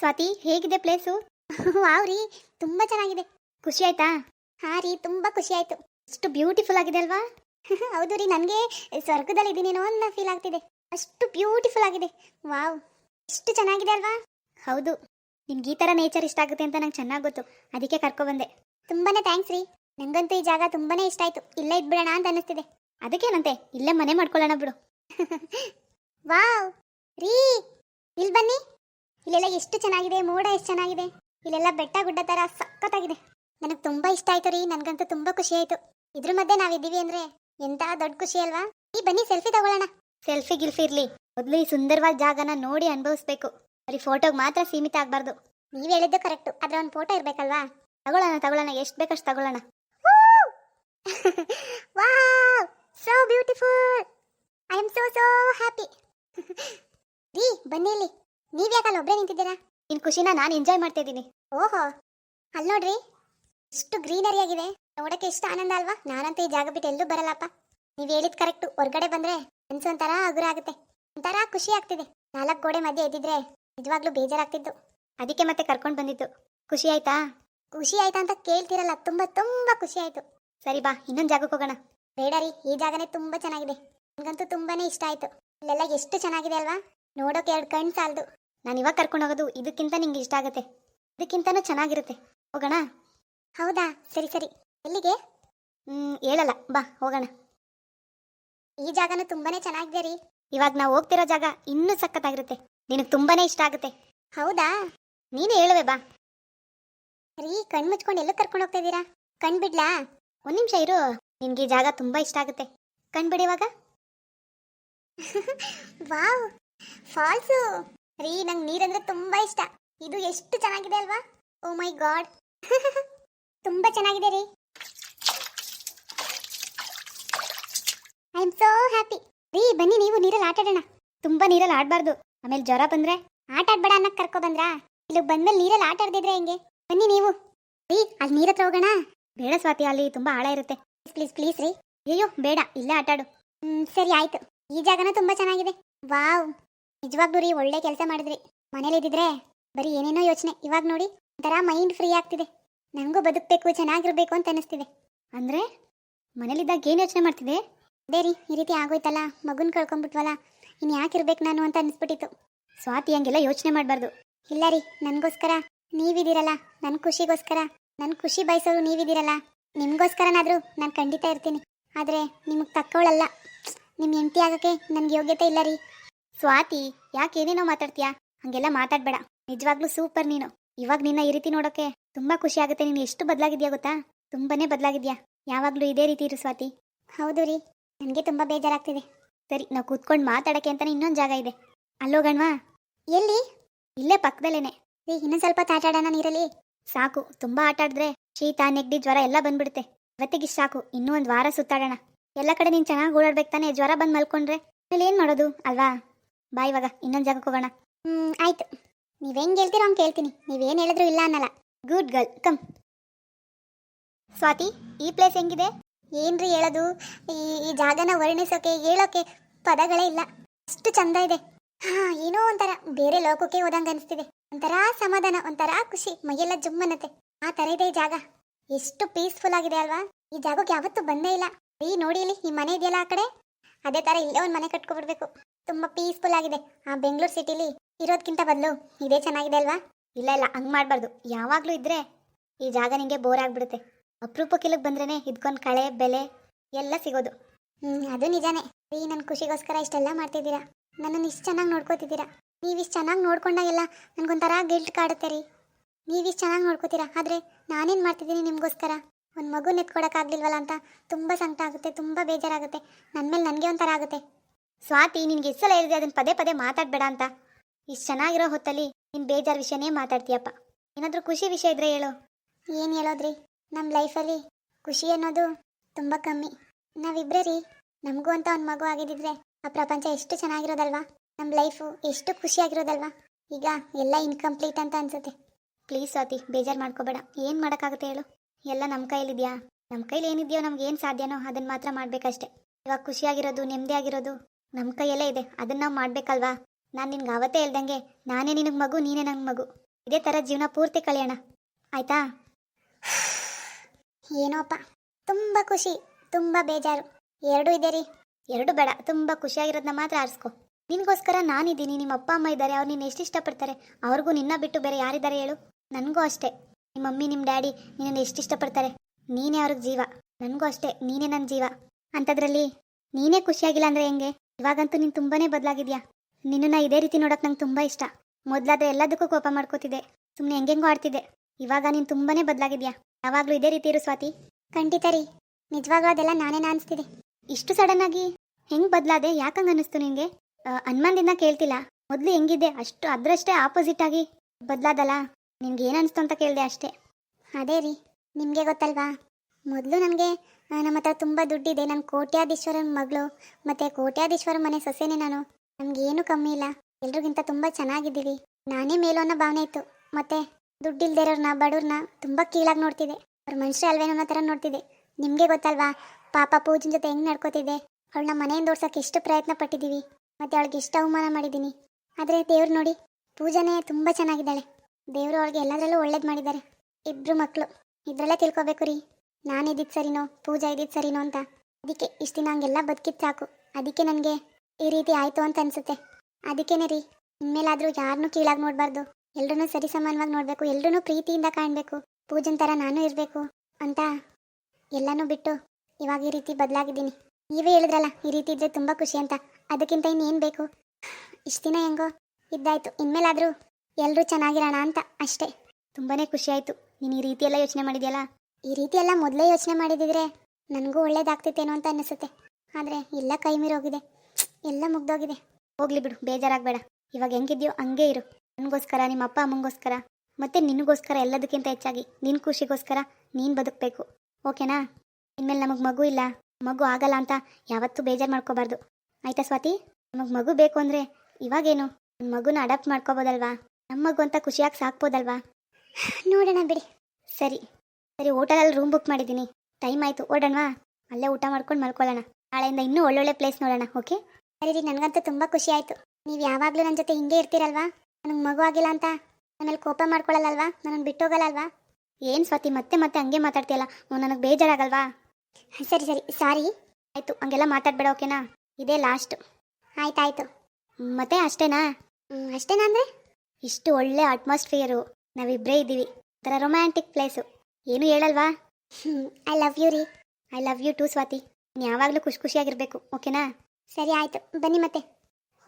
ಸ್ವಾತಿ, ಹೇಗಿದೆ place wow ರೀ, ತುಂಬಾ ಚೆನ್ನಾಗಿದೆ. ಖುಷಿ ಆಯ್ತಾ? ಹಾ ರೀ, ತುಂಬಾ ಖುಷಿ ಆಯ್ತು. ಅಷ್ಟು ಬ್ಯೂಟಿಫುಲ್ ಆಗಿದೆ ಅಲ್ವಾ? ಹೌದು ರೀ, ನನಗೆ ಸ್ವರ್ಗದಲ್ಲಿ ಇದ್ದೀನೇನೋ ಅನ್ನೋ ಫೀಲ್ ಆಗ್ತಿದೆ. ಅಷ್ಟು ಬ್ಯೂಟಿಫುಲ್ ಆಗಿದೆ. ವಾವ್, ಎಷ್ಟು ಚೆನ್ನಾಗಿದೆ ಅಲ್ವಾ? ಹೌದು ನಿಮ್ಗೆ ಈ ಥರ ನೇಚರ್ ಇಷ್ಟ ಆಗುತ್ತೆ ಅಂತ ನಂಗೆ ಚೆನ್ನಾಗಿ ಗೊತ್ತು. ಅದಕ್ಕೆ ಕರ್ಕೊಬಂದೆ. ತುಂಬಾನೇ ಥ್ಯಾಂಕ್ಸ್ ರೀ. ನಂಗಂತೂ ಈ ಜಾಗ ತುಂಬಾನೇ ಇಷ್ಟ ಆಯ್ತು. ಇಲ್ಲೇ ಇದ್ಬಿಡೋಣ ಅಂತ ಅನ್ನಿಸ್ತಿದೆ. ಅದಕ್ಕೇನಂತೆ ಇಲ್ಲೇ ಮನೆ ಮಾಡ್ಕೊಳ್ಳೋಣ ಬಿಡು. ವಾವ್, ರೀ ಇಲ್ಲಿ ಬನ್ನಿ. ಇಲ್ಲೆಲ್ಲ ಎಷ್ಟು ಚೆನ್ನಾಗಿದೆ ಮೋಡ ಎಷ್ಟು ಚೆನ್ನಾಗಿದೆ. ಇಲ್ಲೆಲ್ಲ ಬೆಟ್ಟ ಗುಡ್ಡ ತರ ಸಕ್ಕತ್ತಾಗಿದೆ ನನಗೆ ತುಂಬಾ ಇಷ್ಟ ಆಯ್ತು ರೀ ನನಗಂತೂ ತುಂಬಾ ಖುಷಿ ಆಯ್ತು. ಇದ್ರ ಮಧ್ಯೆ ನಾವಿದ್ದೀವಿ ಅಂದ್ರೆ ಎಂತ ದೊಡ್ಡ ಖುಷಿ ಅಲ್ವಾ? ಈ ಬನ್ನಿ ಸೆಲ್ಫಿ ತಗೊಳ್ಳೋಣ. ಸೆಲ್ಫಿ ಗಿಲ್ಫಿ ಇರ್ಲಿ. ಮೊದಲು ಈ ಸುಂದರವಾದ ಜಾಗನ ನೋಡಿ ಅನುಭವಿಸ್ಬೇಕು. ಬರೀ ಫೋಟೋಗೆ ಮಾತ್ರ ಸೀಮಿತ ಆಗಬಾರ್ದು. ನೀವ್ ಹೇಳಿದ್ದು ಕರೆಕ್ಟು ಆದ್ರೆ ಒಂದು ಫೋಟೋ ಇರ್ಬೇಕಲ್ವಾ? ತಗೊಳ್ಳೋಣ ತಗೊಳ್ಳೋಣ. ಎಷ್ಟು ಬೇಕಷ್ಟು ತಗೊಳ್ಳೋಣ. Wow! So beautiful I am so so happy ರೀ ಬನ್ನಿ ಇಲ್ಲಿ. ನೀವ್ ಯಾಕಲ್ಲ ಒಬ್ಬರೇ ನಿಂತಿದ್ದೀರಾ? ನಿನ್ ಖುಷಿನ ನಾನು ಎಂಜಾಯ್ ಮಾಡ್ತಾ ಇದ್ದೀನಿ. ಓಹೋ, ಅಲ್ಲಿ ನೋಡ್ರಿ, ಇಷ್ಟು ಗ್ರೀನರಿ ಆಗಿದೆ. ನೋಡಕ್ಕೆ ಎಷ್ಟು ಆನಂದ ಅಲ್ವಾ? ನಾನಂತೂ ಈ ಜಾಗ ಬಿಟ್ಟು ಎಲ್ಲೂ ಬರಲ್ಲಪ್ಪ. ನೀವ್ ಹೇಳಿದ್ ಕರೆಕ್ಟ್ ಹೊರ್ಗಡೆ ಬಂದ್ರೆ ಒಂಥರ ಹಗುರ ಆಗುತ್ತೆ. ಒಂಥರ ಖುಷಿ ಆಗ್ತಿದೆ. ನಾಲ್ಕು ಗೋಡೆ ಮಧ್ಯೆ ಎದ್ದಿದ್ರೆ ನಿಜವಾಗ್ಲೂ ಬೇಜಾರಾಗ್ತಿದ್ದು ಅದಕ್ಕೆ ಮತ್ತೆ ಕರ್ಕೊಂಡು ಬಂದಿದ್ದು. ಖುಷಿ ಆಯ್ತಾ? ಖುಷಿ ಆಯ್ತಾ ಅಂತ ಕೇಳ್ತಿರಲ್ಲ. ತುಂಬಾ ತುಂಬಾ ಖುಷಿ ಆಯ್ತು. ಸರಿ ಬಾ, ಇನ್ನೊಂದು ಜಾಗಕ್ಕೆ ಹೋಗೋಣ. ಬೇಡ ರೀ, ಈ ಜಾಗನೇ ತುಂಬಾ ಚೆನ್ನಾಗಿದೆ. ನನಗಂತೂ ತುಂಬಾನೇ ಇಷ್ಟ ಆಯ್ತು. ಇಲ್ಲೆಲ್ಲ ಎಷ್ಟು ಚೆನ್ನಾಗಿದೆ ಅಲ್ವಾ? ನೋಡೋಕೆ ಎರಡು ಕಣ್ಣು ಸಾಲದು. ನಾನು ಇವಾಗ ಕರ್ಕೊಂಡು ಹೋಗೋದು ಇದಕ್ಕಿಂತ ನಿಂಗೆ ಇಷ್ಟ ಆಗುತ್ತೆ. ಇದಕ್ಕಿಂತನೂ ಚೆನ್ನಾಗಿರುತ್ತೆ. ಹೋಗೋಣ? ಹೌದಾ? ಸರಿ ಸರಿ. ಎಲ್ಲಿಗೆ? ಹ್ಮ್, ಹೇಳಲ್ಲ. ಬಾ, ಹೋಗೋಣ. ಈ ಜಾಗನೂ ತುಂಬಾನೇ ಚೆನ್ನಾಗಿದೆ ರೀ. ಇವಾಗ ನಾವು ಹೋಗ್ತಿರೋ ಜಾಗ ಇನ್ನೂ ಸಖತ್ತಾಗಿರುತ್ತೆ. ನಿನಗೆ ತುಂಬಾನೇ ಇಷ್ಟ ಆಗುತ್ತೆ. ಹೌದಾ? ನೀನು ಹೇಳುವೆ, ಬಾ. ರೀ, ಕಣ್ ಮುಚ್ಕೊಂಡು ಎಲ್ಲೂ ಕರ್ಕೊಂಡು ಹೋಗ್ತಾ ಇದ್ದೀರಾ? ಕಣ್ ಬಿಡ್ಲಾ? ಒಂದ್ ನಿಮಿಷ ಇರು. ನಿನ್ಗೆ ಈ ಜಾಗ ತುಂಬಾ ಇಷ್ಟ ಆಗುತ್ತೆ. ಕಣ್ ಬಿಡಿ ಇವಾಗ. ವಾವ್! ಫಾಲ್ಸು. ರೀ, ನಂಗೆ ನೀರಂದ್ರೆ ತುಂಬಾ ಇಷ್ಟ. ಇದು ಎಷ್ಟು ಚೆನ್ನಾಗಿದೆ ಅಲ್ವಾ? ಓ ಮೈ ಗಾಡ್ ತುಂಬಾ ಚೆನ್ನಾಗಿದೆ ರೀ. ಐ ಆಮ್ ಸೋ ಹ್ಯಾಪಿ ರೀ, ಬನ್ನಿ, ನೀವು ನೀರಲ್ಲಿ ಆಟಾಡೋಣ ತುಂಬಾ ನೀರಲ್ಲಿ ಆಡಬಾರ್ದು. ಆಮೇಲೆ ಜ್ವರ ಬಂದ್ರೆ ಆಟ ಆಡ್ಬೇಡ ಅನ್ನಕ್ ಕರ್ಕೊ ಬಂದ್ರಾ? ಇಲ್ಲಿ ಬಂದ್ಮೇಲೆ ನೀರಲ್ಲಿ ಆಟ ಆಡ್ದಿದ್ರೆ ಹೆಂಗೆ? ಬನ್ನಿ ನೀವು. ರೀ, ಅಲ್ಲಿ ನೀರ ಹತ್ರ ಹೋಗೋಣ? ಬೇಡ ಸ್ವಾತಿ, ಅಲ್ಲಿ ತುಂಬಾ ಆಳ ಇರುತ್ತೆ. ಪ್ಲೀಸ್ ಪ್ಲೀಸ್ ರೀ. ಅಯ್ಯೋ, ಬೇಡ, ಇಲ್ಲೇ ಆಟಾಡು. ಹ್ಮ್, ಸರಿ, ಆಯ್ತು. ಈ ಜಾಗನ ತುಂಬಾ ಚೆನ್ನಾಗಿದೆ. ವಾವ್. ನಿಜವಾಗ್ಲೂ ರೀ, ಒಳ್ಳೆ ಕೆಲಸ ಮಾಡಿದ್ರಿ. ಮನೇಲಿದ್ದಿದ್ರೆ ಬರೀ ಏನೇನೋ ಯೋಚನೆ. ಇವಾಗ ನೋಡಿ ಒಂಥರ ಮೈಂಡ್ ಫ್ರೀ ಆಗ್ತಿದೆ. ನನಗೂ ಬದುಕಬೇಕು, ಚೆನ್ನಾಗಿರ್ಬೇಕು ಅಂತ ಅನಿಸ್ತಿದೆ. ಅಂದ್ರೆ ಮನೇಲಿದ್ದಾಗ ಏನು ಯೋಚನೆ ಮಾಡ್ತಿದೆ ಅದೇ ರೀ, ಈ ರೀತಿ ಆಗೋಯ್ತಲ್ಲ, ಮಗುನ್ ಕಳ್ಕೊಂಡ್ಬಿಟ್ವಲ್ಲ ಇನ್ನು ಯಾಕಿರ್ಬೇಕು ನಾನು ಅಂತ ಅನಿಸ್ಬಿಟ್ಟಿತ್ತು. ಸ್ವಾತಿ ಹಂಗೆಲ್ಲ ಯೋಚನೆ ಮಾಡಬಾರ್ದು. ಇಲ್ಲ ರೀ, ನನಗೋಸ್ಕರ ನೀವಿದ್ದೀರಲ್ಲ ನನ್ನ ಖುಷಿಗೋಸ್ಕರ ನನ್ನ ಖುಷಿ ಬಯಸೋರು ನೀವಿದ್ದೀರಲ್ಲ, ನಿಮಗೋಸ್ಕರನಾದರೂ ನಾನು ಖಂಡಿತ ಇರ್ತೀನಿ. ಆದರೆ ನಿಮಗೆ ತಕ್ಕವಳಲ್ಲ ನಿಮ್ಮ ಹೆಂಡತಿ ಆಗೋಕ್ಕೆ ನನಗೆ ಯೋಗ್ಯತೆ ಇಲ್ಲ ರೀ. ಸ್ವಾತಿ, ಯಾಕೆ ಏನೇನೋ ಮಾತಾಡ್ತೀಯಾ? ಹಂಗೆಲ್ಲ ಮಾತಾಡ್ಬೇಡ. ನಿಜವಾಗ್ಲೂ ಸೂಪರ್ ನೀನು. ಇವಾಗ ನಿನ್ನ ಈ ರೀತಿ ನೋಡೋಕೆ ತುಂಬಾ ಖುಷಿ ಆಗುತ್ತೆ. ನೀನು ಎಷ್ಟು ಬದಲಾಗಿದ್ಯಾ ಗೊತ್ತಾ? ತುಂಬಾನೇ ಬದಲಾಗಿದ್ಯಾ? ಯಾವಾಗ್ಲೂ ಇದೇ ರೀತಿ ಇರು ಸ್ವಾತಿ. ಹೌದು ರೀ. ನನಗೆ ತುಂಬಾ ಬೇಜಾರಾಗ್ತಿದೆ. ಸರಿ, ನಾವು ಕೂತ್ಕೊಂಡು ಮಾತಾಡಕ್ಕೆ ಅಂತಾನೆ ಇನ್ನೊಂದು ಜಾಗ ಇದೆ. ಅಲ್ಲೋಗಣ್ವಾ ಎಲ್ಲಿ? ಇಲ್ಲೇ ಪಕ್ಕದಲ್ಲೇನೆ ರೀ ಇನ್ನೊಂದು ಸ್ವಲ್ಪ ಆಟಾಡೋಣ ನೀರಲ್ಲಿ. ಸಾಕು, ತುಂಬಾ ಆಟ ಆಡಿದ್ರೆ ಶೀತ, ನೆಗಡಿ, ಜ್ವರ ಎಲ್ಲ ಬಂದ್ಬಿಡುತ್ತೆ. ಇವತ್ತಿಗೆ ಸಾಕು, ಇನ್ನೂ ಒಂದು ವಾರ ಸುತ್ತಾಡೋಣ. ಎಲ್ಲ ಕಡೆ ನೀನು ಚೆನ್ನಾಗಿ ಓಡಾಡ್ಬೇಕು ತಾನೆ, ಜ್ವರ ಬಂದು ಮಲ್ಕೊಂಡ್ರೆ. ಆಮೇಲೆ ಏನು ಮಾಡೋದು? ಅಲ್ವಾ? ಬಾ ಇವಾಗ, ಇನ್ನೊಂದು ಜಾಗಕ್ಕೆ ಹೋಗೋಣ. ಹ್ಞೂ ಆಯ್ತು. ನೀವು ಹೆಂಗೆ ಹೇಳ್ತೀರೋ ಹಂಗೆ ಕೇಳ್ತೀನಿ. ನೀವೇನು ಹೇಳಿದ್ರು ಇಲ್ಲ ಅನ್ನಲ್ಲ. ಗುಡ್ ಗರ್ಲ್ ಕಮ್ ಸ್ವಾತಿ, ಈ ಪ್ಲೇಸ್ ಹೆಂಗಿದೆ? ಏನ್ರಿ ಹೇಳೋದು? ಈ ಈ ಜಾಗನ ವರ್ಣಿಸೋಕೆ, ಹೇಳೋಕೆ ಪದಗಳೇ ಇಲ್ಲ. ಅಷ್ಟು ಚಂದ ಇದೆ. ಹಾ, ಏನೋ ಒಂಥರ. ಬೇರೆ ಲೋಕಕ್ಕೆ ಹೋದಂಗೆ ಅನಿಸ್ತಿದೆ. ಒಂಥರ ಸಮಾಧಾನ, ಒಂಥರ ಖುಷಿ, ಮೈಯೆಲ್ಲ ಜುಮ್ಮನತೆ ಆ ತರ ಇದೆ ಈ ಜಾಗ. ಎಷ್ಟು ಪೀಸ್ಫುಲ್ ಆಗಿದೆ ಅಲ್ವಾ? ಈ ಜಾಗಕ್ಕೆ ಯಾವತ್ತೂ ಬಂದೇ ಇಲ್ಲ. ಈ ನೋಡಿ ಇಲ್ಲಿ, ಈ ಮನೆ ಇದೆಯಲ್ಲ ಆ ಕಡೆ? ಅದೇ ತರ ಇಲ್ಲೇ ಒಂದು ಮನೆ ಕಟ್ಕೊಬಿಡ್ಬೇಕು. ತುಂಬಾ ಪೀಸ್ಫುಲ್ ಆಗಿದೆ. ಆ ಬೆಂಗಳೂರು ಸಿಟಿಲಿ ಇರೋದಕ್ಕಿಂತ ಬದಲು ಇದೇ ಚೆನ್ನಾಗಿದೆ ಅಲ್ವಾ? ಇಲ್ಲ ಇಲ್ಲ, ಹಂಗೆ ಮಾಡಬಾರ್ದು. ಯಾವಾಗಲೂ ಇದ್ರೆ ಈ ಜಾಗ ನಿಂಗೆ ಬೋರ್ ಆಗಿಬಿಡುತ್ತೆ. ಅಪರೂಪಕ್ಕಿಲಕ್ಕೆ ಬಂದ್ರೇ ಇದ್ಕೊಂಡು ಕಳೆ, ಬೆಲೆ ಎಲ್ಲ ಸಿಗೋದು. ಹ್ಞೂ ಅದು ನಿಜಾನೇ. ರೀ ನನ್ನ ಖುಷಿಗೋಸ್ಕರ ಇಷ್ಟೆಲ್ಲ ಮಾಡ್ತಿದ್ದೀರಾ? ನನ್ನನ್ನು ಇಷ್ಟು ಚೆನ್ನಾಗಿ ನೋಡ್ಕೋತಿದ್ದೀರಾ? ನೀವಿಷ್ಟು ಚೆನ್ನಾಗಿ ನೋಡ್ಕೊಂಡಾಗೆಲ್ಲ ನನಗೊಂಥರ ಗಿಲ್ಟ್ ಕಾಡುತ್ತೆ ರೀ. ನೀವಿಷ್ಟು ಚೆನ್ನಾಗಿ ನೋಡ್ಕೋತೀರಾ? ಆದರೆ ನಾನೇನು ಮಾಡ್ತಿದ್ದೀನಿ ನಿಮಗೋಸ್ಕರ? ಒಂದು ಮಗು ನೆತ್ಕೊಡೋಕ್ಕಾಗ್ಲಿಲ್ವಲ್ಲ ಅಂತ ತುಂಬ ಸಂಕಟ ಆಗುತ್ತೆ, ತುಂಬ ಬೇಜಾರಾಗುತ್ತೆ. ನನ್ನ ಮೇಲೆ ನನಗೆ ಒಂಥರ ಆಗುತ್ತೆ. ಸ್ವಾತಿ ನಿನ್ಗೆ ಎಷ್ಟು ಸಲ ಹೇಳಿದೆ ಅದನ್ನ ಪದೇ ಪದೇ ಮಾತಾಡ್ಬೇಡ ಅಂತ. ಇಷ್ಟು ಚೆನ್ನಾಗಿರೋ ಹೊತ್ತಲ್ಲಿ ನಿನ್ ಬೇಜಾರ್ ವಿಷಯನೇ ಮಾತಾಡ್ತೀಯಪ್ಪ. ಏನಾದರೂ ಖುಷಿ ವಿಷಯ ಇದ್ರೆ ಹೇಳು. ಏನು ಹೇಳೋದ್ರಿ? ನಮ್ಮ ಲೈಫಲ್ಲಿ ಖುಷಿ ಅನ್ನೋದು ತುಂಬ ಕಮ್ಮಿ. ನಾವಿಬ್ಬರೇ ರೀ. ನಮಗೂ ಅಂತ ಒಂದು ಮಗು ಆಗಿದ್ದಿದ್ರೆ ಆ ಪ್ರಪಂಚ ಎಷ್ಟು ಚೆನ್ನಾಗಿರೋದಲ್ವಾ? ನಮ್ಮ ಲೈಫು ಎಷ್ಟು ಖುಷಿಯಾಗಿರೋದಲ್ವಾ ಈಗ ಎಲ್ಲ ಇನ್ಕಂಪ್ಲೀಟ್ ಅಂತ ಅನ್ಸುತ್ತೆ. ಪ್ಲೀಸ್ ಸ್ವಾತಿ ಬೇಜಾರು ಮಾಡ್ಕೋಬೇಡ. ಏನು ಮಾಡೋಕ್ಕಾಗುತ್ತೆ ಹೇಳು. ಎಲ್ಲ ನಮ್ಮ ಕೈಲಿದೆಯಾ ನಮ್ಮ ಕೈಲಿ ಏನಿದೆಯೋ ನಮ್ಗೆ ಏನು ಸಾಧ್ಯನೋ ಅದನ್ನ ಮಾತ್ರ ಮಾಡ್ಬೇಕಷ್ಟೆ. ಇವಾಗ ಖುಷಿಯಾಗಿರೋದು ನೆಮ್ಮದಿ ಆಗಿರೋದು ನಮ್ಮ ಕೈಯಲ್ಲೇ ಇದೆ. ಅದನ್ನ ನಾವು ಮಾಡ್ಬೇಕಲ್ವಾ? ನಾನು ನಿನ್ಗೆ ಅವತ್ತೇ ಹೇಳ್ದಂಗೆ, ನಾನೇ ನಿನಗೆ ಮಗು, ನೀನೇ ನಂಗೆ ಮಗು. ಇದೇ ಥರ ಜೀವನ ಪೂರ್ತಿ ಕಳೆಯೋಣ. ಆಯ್ತಾ? ಏನೋಪ್ಪ. ತುಂಬ ಖುಷಿ, ತುಂಬ ಬೇಜಾರು. ಎರಡೂ ಇದೆ ರೀ. ಎರಡು ಬೇಡ, ತುಂಬ ಖುಷಿಯಾಗಿರೋದನ್ನ ಮಾತ್ರ ಆರಿಸ್ಕೊ. ನಿನಗೋಸ್ಕರ ನಾನಿದ್ದೀನಿ. ನಿಮ್ಮ ಅಪ್ಪ, ಅಮ್ಮ ಇದ್ದಾರೆ. ಅವ್ರು ನಿನ್ನ ಎಷ್ಟು ಇಷ್ಟಪಡ್ತಾರೆ? ಅವ್ರಿಗೂ ನಿನ್ನ ಬಿಟ್ಟು ಬೇರೆ ಯಾರಿದ್ದಾರೆ ಹೇಳು? ನನಗೂ ಅಷ್ಟೇ. ನಿಮ್ಮ ಮಮ್ಮಿ ನಿಮ್ಮ ಡ್ಯಾಡಿ ನಿನ್ನನ್ನು ಎಷ್ಟು ಇಷ್ಟಪಡ್ತಾರೆ? ನೀನೇ ಅವ್ರಿಗೆ ಜೀವ. ನನಗೂ ಅಷ್ಟೇ. ನೀನೇ ನನ್ನ ಜೀವ. ಅಂಥದ್ರಲ್ಲಿ ನೀನೇ ಖುಷಿಯಾಗಿಲ್ಲ ಅಂದರೆ ಹೆಂಗೆ? ಇವಾಗಂತೂ ನೀನು ತುಂಬಾನೇ ಬದಲಾಗಿದ್ಯಾ? ನಿನ್ನನ್ನ ಇದೇ ರೀತಿ ನೋಡೋಕೆ ನಂಗೆ ತುಂಬ ಇಷ್ಟ. ಮೊದಲಾದ್ರೆ ಎಲ್ಲದಕ್ಕೂ ಕೋಪ ಮಾಡ್ಕೋತಿದ್ದೆ. ಸುಮ್ಮನೆ ಹೆಂಗೆಂಗೋ ಆಡ್ತಿದ್ದೆ. ಇವಾಗ ನೀನು ತುಂಬಾನೇ ಬದಲಾಗಿದ್ಯಾ? ಯಾವಾಗಲೂ ಇದೇ ರೀತಿ ಇರು ಸ್ವಾತಿ. ಖಂಡಿತ ರೀ. ನಿಜವಾಗ್ಲೂ ಅದೆಲ್ಲ ನಾನೇನ ಅನಿಸ್ತಿದೆ. ಇಷ್ಟು ಸಡನ್ ಆಗಿ ಹೆಂಗ್ ಬದಲಾದೆ? ಯಾಕಂಗ ಅನಿಸ್ತು ನಿನಗೆ? ಅನುಮಾನದಿಂದ ಕೇಳ್ತಿಲ್ಲ. ಮೊದ್ಲು ಹೆಂಗಿದ್ದೆ? ಅಷ್ಟು ಅದರಷ್ಟೇ ಆಪೋಸಿಟ್ ಆಗಿ ಬದಲಾದಲ್ಲ? ನಿನ್ಗೆ ಏನು ಅನಿಸ್ತು ಅಂತ ಕೇಳಿದೆ ಅಷ್ಟೇ. ಅದೇ ರೀ. ನಿಮಗೆ ಗೊತ್ತಲ್ವಾ? ಮೊದಲು ನನಗೆ ನಮ್ಮ ಹತ್ರ ತುಂಬ ದುಡ್ಡಿದೆ. ನಾನು ಕೋಟ್ಯಾಧೀಶ್ವರನ ಮಗಳು, ಮತ್ತು ಕೋಟ್ಯಾಧೀಶ್ವರ ಮನೆ ಸೊಸೆನೆ ನಾನು. ನಮಗೇನು ಕಮ್ಮಿ ಇಲ್ಲ. ಎಲ್ರಿಗಿಂತ ತುಂಬ ಚೆನ್ನಾಗಿದ್ದೀವಿ. ನಾನೇ ಮೇಲು ಅನ್ನೋ ಭಾವನೆ ಇತ್ತು. ಮತ್ತೆ ದುಡ್ಡಿಲ್ದೇ ಇರೋರ್ನ ಬಡವ್ರನ್ನ ತುಂಬ ಕೀಳಾಗಿ ನೋಡ್ತಿದ್ದೆ. ಅವ್ರ ಮನುಷ್ಯ ಅಲ್ವೇನೋ ಅನ್ನೋ ಥರ ನೋಡ್ತಿದ್ದೆ. ನಿಮಗೆ ಗೊತ್ತಲ್ವಾ, ಪಾಪ ಪೂಜಿನ ಜೊತೆ ಹೆಂಗೆ ನಡ್ಕೋತಿದ್ದೆ? ಅವಳನ್ನ ಮನೆಯಿಂದ ಓಡ್ಸೋಕೆ ಎಷ್ಟು ಪ್ರಯತ್ನ ಪಟ್ಟಿದ್ದೀವಿ. ಮತ್ತೆ ಅವಳಿಗೆ ಎಷ್ಟು ಅವಮಾನ ಮಾಡಿದ್ದೀನಿ. ಆದರೆ ದೇವ್ರು ನೋಡಿ, ಪೂಜಾನೇ ತುಂಬ ಚೆನ್ನಾಗಿದ್ದಾಳೆ. ದೇವರು ಅವಳಿಗೆ ಎಲ್ಲದರಲ್ಲೂ ಒಳ್ಳೇದು ಮಾಡಿದ್ದಾರೆ. ಇಬ್ಬರು ಮಕ್ಕಳು ಇದರಲ್ಲೇ ತಿಳ್ಕೊಬೇಕು ರೀ. ನಾನು ಇದ್ದಿದ್ದು ಸರಿನೋ, ಪೂಜಾ ಇದ್ದಿದ್ದು ಸರಿನೋ ಅಂತ. ಅದಕ್ಕೆ ಇಷ್ಟು ದಿನ ಹಂಗೆಲ್ಲ ಸಾಕು. ಅದಕ್ಕೆ ನನಗೆ ಈ ರೀತಿ ಆಯಿತು ಅಂತ ಅನಿಸುತ್ತೆ. ಅದಕ್ಕೇನೆ ರೀ, ಇನ್ಮೇಲಾದರೂ ಯಾರನ್ನೂ ಕೀಳಾಗಿ ನೋಡಬಾರ್ದು. ಎಲ್ರೂ ಸರಿ ಸಮಾನವಾಗಿ ನೋಡಬೇಕು ಎಲ್ರೂ ಪ್ರೀತಿಯಿಂದ ಕಾಣಬೇಕು. ಪೂಜನ್ ಥರ ನಾನು ಇರಬೇಕು ಅಂತ ಎಲ್ಲನೂ ಬಿಟ್ಟು ಇವಾಗ ಈ ರೀತಿ ಬದಲಾಗಿದ್ದೀನಿ. ನೀವೇ ಹೇಳಿದ್ರಲ್ಲ, ಈ ರೀತಿ ಇದ್ರೆ ತುಂಬ ಖುಷಿ ಅಂತ. ಅದಕ್ಕಿಂತ ಇನ್ನೇನು ಬೇಕು? ಇಷ್ಟು ದಿನ ಹೆಂಗೋ, ಇದ್ದಾಯ್ತು. ಇನ್ಮೇಲಾದರೂ ಎಲ್ಲರೂ ಚೆನ್ನಾಗಿರೋಣ ಅಂತ ಅಷ್ಟೇ. ತುಂಬಾ ಖುಷಿ ನೀನು ಈ ರೀತಿಯೆಲ್ಲ ಯೋಚನೆ ಮಾಡಿದ್ಯಲ್ಲ? ಈ ರೀತಿ ಎಲ್ಲ ಮೊದಲೇ ಯೋಚನೆ ಮಾಡಿದಿದ್ರೆ ನನಗೂ ಒಳ್ಳೇದಾಗ್ತಿತ್ತೇನೋ ಅಂತ ಅನ್ನಿಸುತ್ತೆ. ಆದರೆ ಎಲ್ಲ ಕೈ ಮೀರೋಗಿದೆ ಎಲ್ಲ ಮುಗ್ದೋಗಿದೆ. ಹೋಗ್ಲಿ ಬಿಡು, ಬೇಜಾರಾಗಬೇಡ. ಇವಾಗ ಹೆಂಗಿದ್ಯೋ ಹಂಗೆ ಇರು. ನನಗೋಸ್ಕರ, ನಿಮ್ಮ ಅಪ್ಪ ಅಮ್ಮಂಗೋಸ್ಕರ, ಮತ್ತೆ ನಿನಗೋಸ್ಕರ ಎಲ್ಲದಕ್ಕಿಂತ ಹೆಚ್ಚಾಗಿ ನಿನ್ನ ಖುಷಿಗೋಸ್ಕರ ನೀನು ಬದುಕಬೇಕು. ಓಕೆನಾ? ಇನ್ಮೇಲೆ ನಮಗೆ ಮಗು ಇಲ್ಲ. ಮಗು ಆಗಲ್ಲ ಅಂತ ಯಾವತ್ತೂ ಬೇಜಾರು ಮಾಡ್ಕೋಬಾರ್ದು. ಆಯ್ತಾ ಸ್ವಾತಿ? ನಮಗೆ ಮಗು ಬೇಕು ಅಂದರೆ ಇವಾಗೇನು? ನನ್ನ ಮಗುನ ಅಡಾಪ್ಟ್ ಮಾಡ್ಕೋಬೋದಲ್ವಾ? ನಮ್ಮ ಮಗು ಅಂತ ಖುಷಿಯಾಗಿ ಸಾಕ್ಬೋದಲ್ವಾ? ನೋಡೋಣ ಬಿಡಿ. ಸರಿ. ಸರಿ, ಹೋಟೆಲಲ್ಲಿ ರೂಮ್ ಬುಕ್ ಮಾಡಿದ್ದೀನಿ. ಟೈಮ್ ಆಯಿತು, ಓಡಣ್ವಾ? ಅಲ್ಲೇ ಊಟ ಮಾಡ್ಕೊಂಡು ಮಲ್ಕೊಳ್ಳೋಣ. ನಾಳೆಯಿಂದ ಇನ್ನೂ ಒಳ್ಳೊಳ್ಳೆ ಪ್ಲೇಸ್ ನೋಡೋಣ ಓಕೆ ಸರಿ ರೀ, ನನಗಂತೂ ತುಂಬ ಖುಷಿ ಆಯಿತು. ನೀವು ಯಾವಾಗಲೂ ನನ್ನ ಜೊತೆ ಹಿಂಗೆ ಇರ್ತೀರಲ್ವಾ? ನನಗೆ ಮಗು ಆಗಿಲ್ಲ ಅಂತ? ನನ್ನಲ್ಲಿ ಕೋಪ ಮಾಡ್ಕೊಳ್ಳಲ್ಲಲ್ವಾ ನನ್ನನ್ನು ಬಿಟ್ಟೋಗಲ್ಲಲ್ವಾ? ಏನು ಸ್ವಾತಿ, ಮತ್ತೆ ಮತ್ತೆ ಹಂಗೆ ಮಾತಾಡ್ತೀಯಲ್ಲ? ನನಗೆ ಬೇಜಾರಾಗಲ್ವಾ? ಸರಿ ಸರಿ, ಸಾರಿ. ಆಯಿತು, ಹಂಗೆಲ್ಲ ಮಾತಾಡ್ಬೇಡ ಓಕೆನಾ ಇದೇ ಲಾಸ್ಟು ಆಯ್ತಾಯ್ತು. ಮತ್ತೆ ಅಷ್ಟೇನಾ? ಅಷ್ಟೇನಾ ಅಂದರೆ? ಇಷ್ಟು ಒಳ್ಳೆ ಅಟ್ಮಾಸ್ಫಿಯರು ನಾವಿಬ್ಬರೇ ಇದ್ದೀವಿ. ಒಂಥರ ರೊಮ್ಯಾಂಟಿಕ್ ಪ್ಲೇಸು ಏನು ಹೇಳಲ್ವಾ? ಐ ಲವ್ ಯು ರೀ. I love you too Swathi. ನೀನು ಯಾವಾಗಲೂ ಖುಷಿ ಖುಷಿಯಾಗಿರಬೇಕು ಓಕೆನಾ? ಸರಿ ಆಯಿತು. ಬನ್ನಿ ಮತ್ತೆ.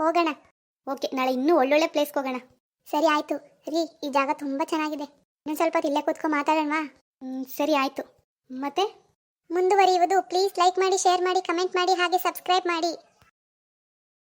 ಹೋಗೋಣ. ಓಕೆ ನಾಳೆ ಇನ್ನೂ ಒಳ್ಳೊಳ್ಳೆ ಪ್ಲೇಸ್ಗೆ ಹೋಗೋಣ. ಸರಿ ಆಯಿತು. ರೀ ಈ ಜಾಗ ತುಂಬ ಚೆನ್ನಾಗಿದೆ. ಇನ್ನೊಂದು ಸ್ವಲ್ಪ ಹೊತ್ತು ಇಲ್ಲೇ ಕೂತ್ಕೊಂಡು ಮಾತಾಡೋಣವಾ? ಹ್ಮ್, ಸರಿ ಆಯಿತು. ಮತ್ತೆ? ಮುಂದುವರಿಯುವುದು ಪ್ಲೀಸ್ ಲೈಕ್ ಮಾಡಿ ಶೇರ್ ಮಾಡಿ ಕಮೆಂಟ್ ಮಾಡಿ ಹಾಗೆ ಸಬ್ಸ್ಕ್ರೈಬ್ ಮಾಡಿ.